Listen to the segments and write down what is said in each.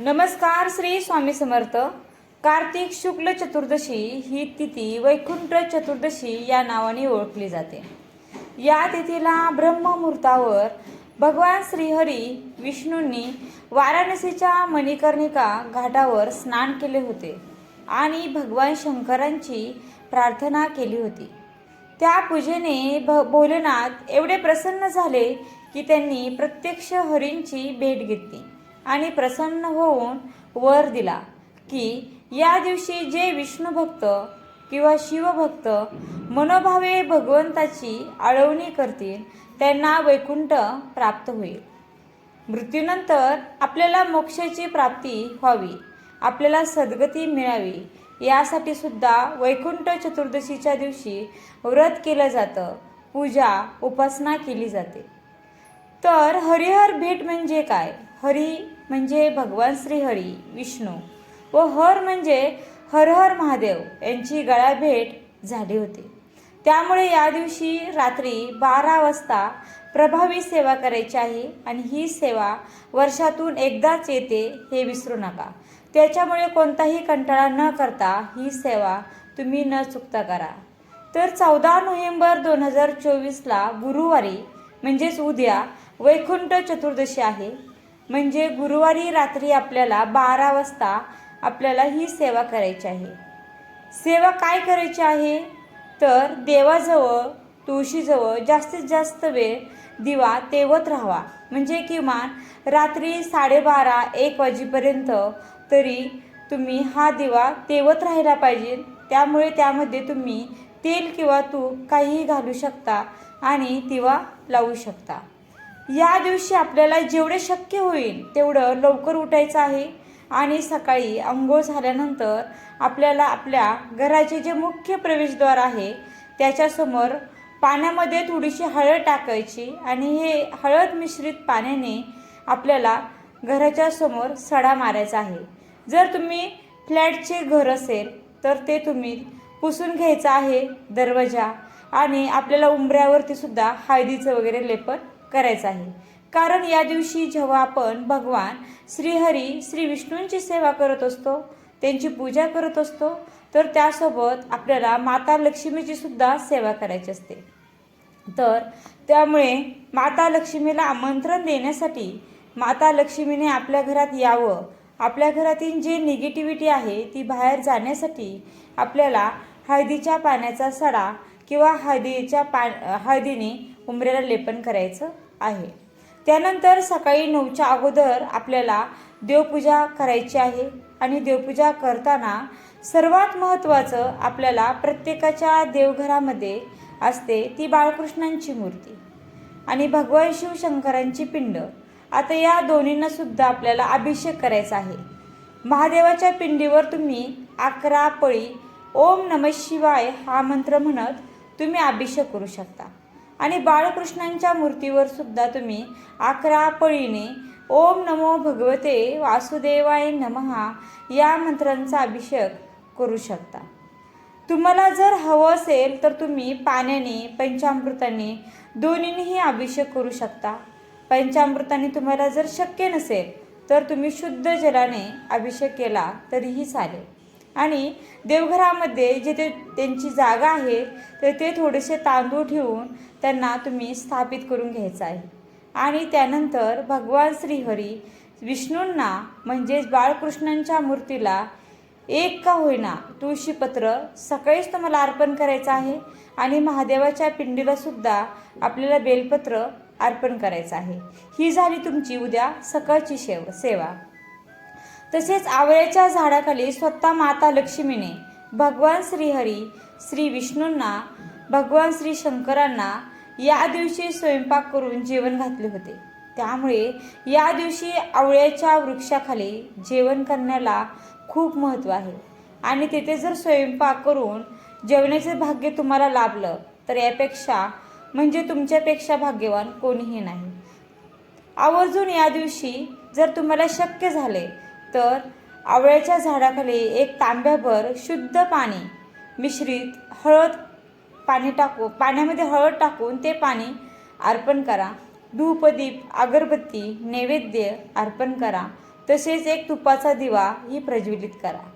नमस्कार श्री स्वामी समर्थ. कार्तिक शुक्ल चतुर्दशी ही तिथी वैकुंठ चतुर्दशी या नावाने ओळखली जाते. या तिथीला ब्रह्ममुहूर्तावर भगवान श्रीहरी विष्णूंनी वाराणसीच्या मणिकर्णिका घाटावर स्नान केले होते आणि भगवान शंकरांची प्रार्थना केली होती. त्या पूजेने भ भोलेनाथ एवढे प्रसन्न झाले की त्यांनी प्रत्यक्ष हरींची भेट घेतली. आणि प्रसन्न होऊन वर दिला की या दिवशी जे विष्णू भक्त किंवा शिवभक्त मनोभावे भगवंताची आळवणी करतील त्यांना वैकुंठ प्राप्त होईल. मृत्यूनंतर आपल्याला मोक्षाची प्राप्ती व्हावी आपल्याला सद्गती मिळावी यासाठी सुद्धा वैकुंठ चतुर्दशीच्या दिवशी व्रत केलं जातं पूजा उपासना केली जाते. तर हरिहर भेट म्हणजे काय? हरी म्हणजे भगवान श्रीहरी विष्णू व हर म्हणजे हर हर महादेव यांची गळाभेट झाली होती. त्यामुळे या दिवशी रात्री बारा वाजता प्रभावी सेवा करायची आहे आणि ही सेवा वर्षातून एकदाच येते हे विसरू नका. त्याच्यामुळे कोणताही कंटाळा न करता ही सेवा तुम्ही न चुकता करा. तर चौदा नोव्हेंबर दोन हजार चोवीसला गुरुवारी म्हणजेच उद्या वैकुंठ चतुर्दशी आहे. म्हणजे गुरुवारी रात्री आपल्याला बारा वाजता आपल्याला ही सेवा करायची आहे. सेवा काय करायची आहे? तर देवाजवळ तुळशीजवळ जास्तीत जास्त वेळ दिवा तेवत राहावा. म्हणजे किमान रात्री साडेबारा एक वाजेपर्यंत तरी तुम्ही हा दिवा तेवत राहायला पाहिजे. त्यामुळे त्यामध्ये तुम्ही तेल किंवा तूप काहीही घालू शकता आणि दिवा लावू शकता. या दिवशी आपल्याला जेवढे शक्य होईल तेवढं लवकर उठायचं आहे. आणि सकाळी अंघोळ झाल्यानंतर आपल्याला आपल्या घराचे जे मुख्य प्रवेशद्वार आहे त्याच्यासमोर पाण्यामध्ये थोडीशी हळद टाकायची आणि हे हळद मिश्रित पाण्याने आपल्याला घराच्या समोर सडा मारायचा आहे. जर तुम्ही फ्लॅटचे घर असेल तर ते तुम्ही पुसून घ्यायचं आहे दरवाजा आणि आपल्याला उंबऱ्यावरती सुद्धा हळदीचं वगैरे लेपन करायचं आहे कारण या दिवशी जेव्हा आपण भगवान श्रीहरी श्री विष्णूंची सेवा करत असतो त्यांची पूजा करत असतो तर त्यासोबत आपल्याला माता लक्ष्मीची सुद्धा सेवा करायची असते. तर त्यामुळे माता लक्ष्मीला आमंत्रण देण्यासाठी माता लक्ष्मीने आपल्या घरात यावं. आपल्या घरातील जी निगेटिव्हिटी आहे ती बाहेर जाण्यासाठी आपल्याला हळदीच्या पाण्याचा सडा किंवा हळदीच्या पा हळदीने उंबऱ्याला लेपन करायचं आहे. त्यानंतर सकाळी नऊच्या अगोदर आपल्याला देवपूजा करायची आहे आणि देवपूजा करताना सर्वात महत्त्वाचं आपल्याला प्रत्येकाच्या देवघरामध्ये असते ती बाळकृष्णांची मूर्ती आणि भगवान शिवशंकरांची पिंड. आता या दोन्हींना सुद्धा आपल्याला अभिषेक करायचा आहे. महादेवाच्या पिंडीवर तुम्ही अकरा पळी ओम नम शिवाय हा मंत्र म्हणत तुम्ही अभिषेक करू शकता. आणि बाळकृष्णांच्या मूर्तीवर सुद्धा तुम्ही अकरा पळीने ओम नमो भगवते वासुदेवाय नमहा या मंत्रांचा अभिषेक करू शकता. तुम्हाला जर हवं असेल तर तुम्ही पाण्याने पंचामृताने दोन्हीनेही अभिषेक करू शकता. पंचामृताने तुम्हाला जर शक्य नसेल तर तुम्ही शुद्ध जलाने अभिषेक केला तरीही चालेल. आणि देवघरामध्ये जिथे त्यांची जागा आहे तर ते थोडेसे तांदूळ ठेवून त्यांना तुम्ही स्थापित करून घ्यायचं आहे. आणि त्यानंतर भगवान श्रीहरी विष्णूंना म्हणजेच बाळकृष्णांच्या मूर्तीला एक का होईना तुळशीपत्र सकाळीच तुम्हाला अर्पण करायचं आहे आणि महादेवाच्या पिंडीलासुद्धा आपल्याला बेलपत्र अर्पण करायचं आहे. ही झाली तुमची उद्या सकाळची शेव सेवा. तसेच आवळ्याच्या झाडाखाली स्वतः माता लक्ष्मीने भगवान श्रीहरी श्री विष्णूंना भगवान श्री शंकरांना या दिवशी स्वयंपाक करून जेवण घातले होते. त्यामुळे या दिवशी आवळ्याच्या वृक्षाखाली जेवण करण्याला खूप महत्त्व आहे. आणि तिथे जर स्वयंपाक करून जेवणाचे भाग्य तुम्हाला लाभलं तर यापेक्षा म्हणजे तुमच्यापेक्षा भाग्यवान कोणीही नाही. आवर्जून या दिवशी जर तुम्हाला शक्य झाले तर आवळ्याच्या झाडाखाली एक तांब्याभर शुद्ध पाणी मिश्रित हळद पाणी टाकू पाण्यामध्ये हळद टाकून ते पाणी अर्पण करा. धूपदीप अगरबत्ती नैवेद्य अर्पण करा. तसेच एक तुपाचा दिवा ही प्रज्वलित करा.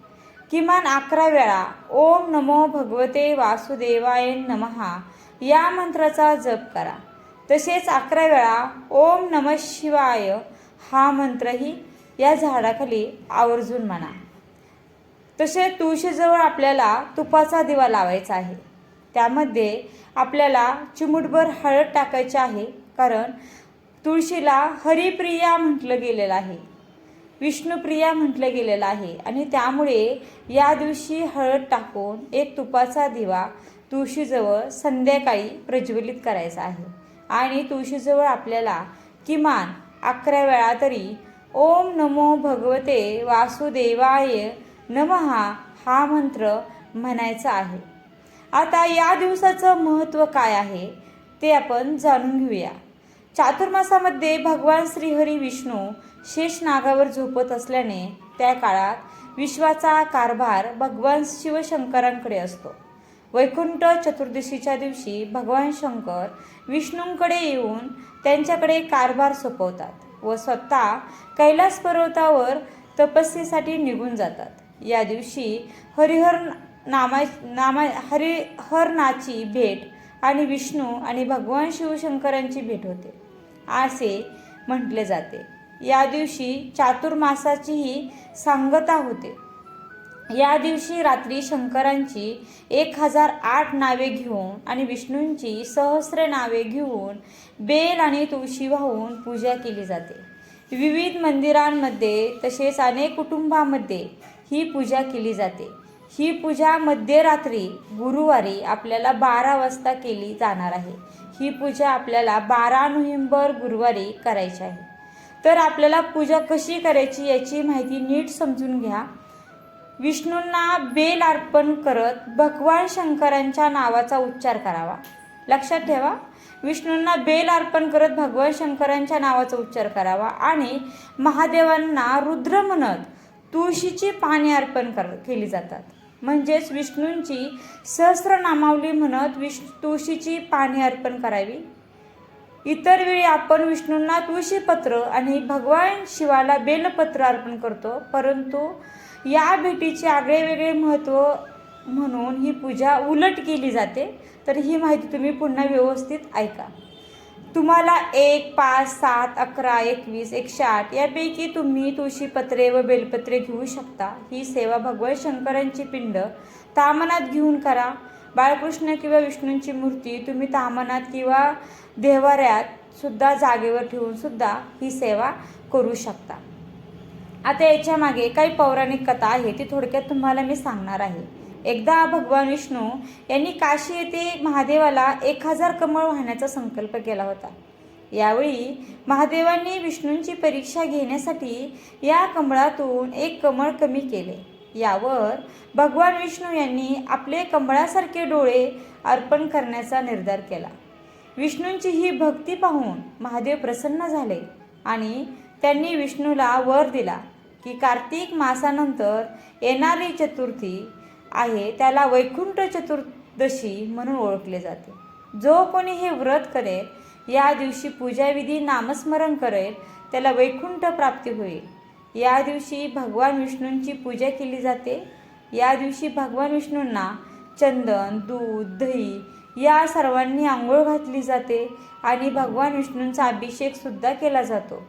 किमान अकरा वेळा ओम नमो भगवते वासुदेवाय नमहा या मंत्राचा जप करा. तसेच अकरा वेळा ओम नम शिवाय हा मंत्रही या झाडाखाली आवर्जून म्हणा. तसे तुळशीजवळ आपल्याला तुपाचा दिवा लावायचा आहे. त्यामध्ये आपल्याला चिमुटभर हळद टाकायची आहे कारण तुळशीला हरिप्रिया म्हटलं गेलेलं आहे. विष्णुप्रिया म्हटलं गेलेलं आहे आणि त्यामुळे या दिवशी हळद टाकून एक तुपाचा दिवा तुळशीजवळ संध्याकाळी प्रज्वलित करायचा आहे. आणि तुळशीजवळ आपल्याला किमान अकरा वेळा तरी ओम नमो भगवते वासुदेवाय नमहा हा मंत्र म्हणायचा आहे. आता या दिवसाचं महत्त्व काय आहे ते आपण जाणून घेऊया. चातुर्मासामध्ये भगवान श्रीहरी विष्णू शेष नागावर झोपत असल्याने त्या काळात विश्वाचा कारभार भगवान शिवशंकरांकडे असतो. वैकुंठ चतुर्दशीच्या दिवशी भगवान शंकर विष्णूंकडे येऊन त्यांच्याकडे कारभार सोपवतात. व स्वतः कैलास पर्वतावर तपस्येसाठी निघून जातात. या दिवशी हरिहर नामा नामा हरिहरनाची भेट आणि विष्णू आणि भगवान शिवशंकरांची भेट होते. असे म्हटले जाते. या दिवशी चातुर्मासाचीही सांगता होते. या दिवशी रात्री शंकरांची एक हजार आठ नावे घेऊन आणि विष्णूंची सहस्र नावे घेऊन बेल आणि तुळशी वाहून पूजा केली जाते. विविध मंदिरांमध्ये तसेच अनेक कुटुंबामध्ये ही पूजा केली जाते. ही पूजा मध्यरात्री गुरुवारी आपल्याला बारा वाजता केली जाणार आहे. ही पूजा आपल्याला बारा नोव्हेंबर गुरुवारी करायची आहे. तर आपल्याला पूजा कशी करायची याची माहिती नीट समजून घ्या. विष्णूंना बेल अर्पण करत भगवान शंकरांच्या नावाचा उच्चार करावा. लक्षात ठेवा विष्णूंना बेल अर्पण करत भगवान शंकरांच्या नावाचा उच्चार करावा आणि महादेवांना रुद्र म्हणत तुळशीची पाने अर्पण कर केली जातात. म्हणजेच विष्णूंची सहस्रनामावली म्हणत विष तुळशीची पाने अर्पण करावी. इतर वेळी आपण विष्णूंना तुळशीपत्र आणि भगवान शिवाला बेलपत्र अर्पण करतो परंतु या भेटीचे आगळेवेगळे महत्त्व म्हणून ही पूजा उलट केली जाते. तर ही माहिती तुम्ही पुन्हा व्यवस्थित ऐका. तुम्हाला एक पाच सात अकरा एकवीस एकशे आठ यापैकी तुम्ही तुळशीपत्रे व बेलपत्रे घेऊ शकता. ही सेवा भगवान शंकरांची पिंड. तामनात घेऊन करा. बाळकृष्ण किंवा विष्णूंची मूर्ती तुम्ही तामनात किंवा देवाऱ्यात सुद्धा जागेवर ठेवून सुद्धा ही सेवा करू शकता. आता याच्या मागे काही पौराणिक कथा आहे ती थोडक्यात तुम्हाला मी सांगणार आहे. एकदा भगवान विष्णू यांनी काशी येथे महादेवाला एक हजार कमळ वाहण्याचा संकल्प केला होता. यावेळी महादेवांनी विष्णूंची परीक्षा घेण्यासाठी या कमळातून एक कमळ कमी केले. यावर भगवान विष्णू यांनी आपले कमळासारखे डोळे अर्पण करण्याचा निर्धार केला. विष्णूंची ही भक्ती पाहून महादेव प्रसन्न झाले आणि त्यांनी विष्णूला वर दिला. की कार्तिक मासानंतर येणारी चतुर्थी आहे त्याला वैकुंठ चतुर्दशी म्हणून ओळखले जाते. जो कोणी हे व्रत करेल या दिवशी पूजाविधी नामस्मरण करेल त्याला वैकुंठ प्राप्ती होईल. या दिवशी भगवान विष्णूंची पूजा केली जाते. या दिवशी भगवान विष्णूंना चंदन दूध दही या सर्वांनी आंघोळ घातली जाते आणि भगवान विष्णूंचा अभिषेकसुद्धा केला जातो.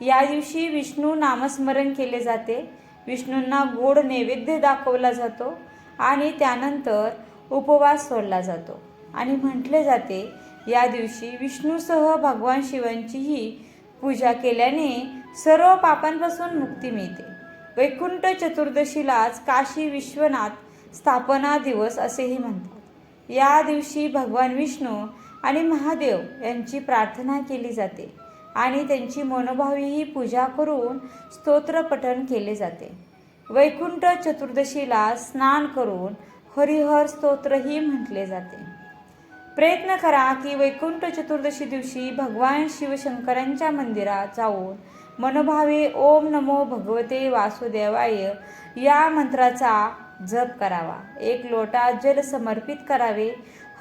या दिवशी विष्णू नामस्मरण केले जाते. विष्णूंना गोड नैवेद्य दाखवला जातो आणि त्यानंतर उपवास सोडला जातो. आणि म्हटले जाते या दिवशी विष्णूसह भगवान शिवांचीही पूजा केल्याने सर्व पापांपासून मुक्ती मिळते. वैकुंठ चतुर्दशीलाच काशी विश्वनाथ स्थापना दिवस असेही म्हणतात. या दिवशी भगवान विष्णू आणि महादेव यांची प्रार्थना केली जाते. आणि त्यांची मनोभावीही पूजा करून स्तोत्र पठण केले जाते. वैकुंठ चतुर्दशीला स्नान करून हरिहर स्तोत्रही म्हटले जाते. प्रयत्न करा की वैकुंठ चतुर्दशी दिवशी भगवान शिवशंकरांच्या मंदिरात जाऊन मनोभावे ओम नमो भगवते वासुदेवाय या मंत्राचा जप करावा. एक लोटा जल समर्पित करावे.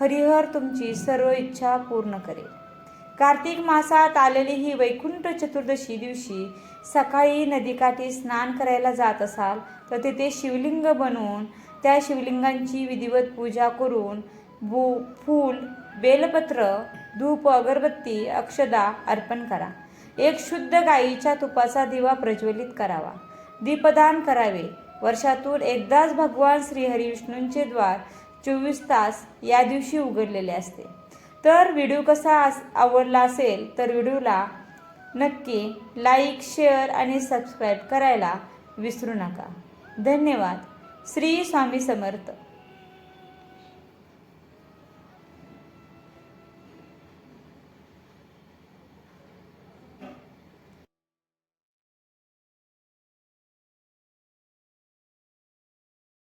हरिहर तुमची सर्व इच्छा पूर्ण करेल. कार्तिक मासात आलेली ही वैकुंठ चतुर्दशी दिवशी सकाळी नदीकाठी स्नान करायला जात असाल तर तिथे शिवलिंग बनवून त्या शिवलिंगांची विधिवत पूजा करून बू फूल बेलपत्र धूप अगरबत्ती अक्षदा अर्पण करा. एक शुद्ध गाईच्या तुपाचा दिवा प्रज्वलित करावा. दीपदान करावे. वर्षातून एकदाच भगवान श्रीहरिविष्णूंचे द्वार चोवीस तास या दिवशी उघडलेले असते. तर व्हिडिओ कसा अस आवडला असेल तर व्हिडिओला नक्की लाईक शेअर आणि सबस्क्राईब करायला विसरू नका. धन्यवाद. श्री स्वामी समर्थ.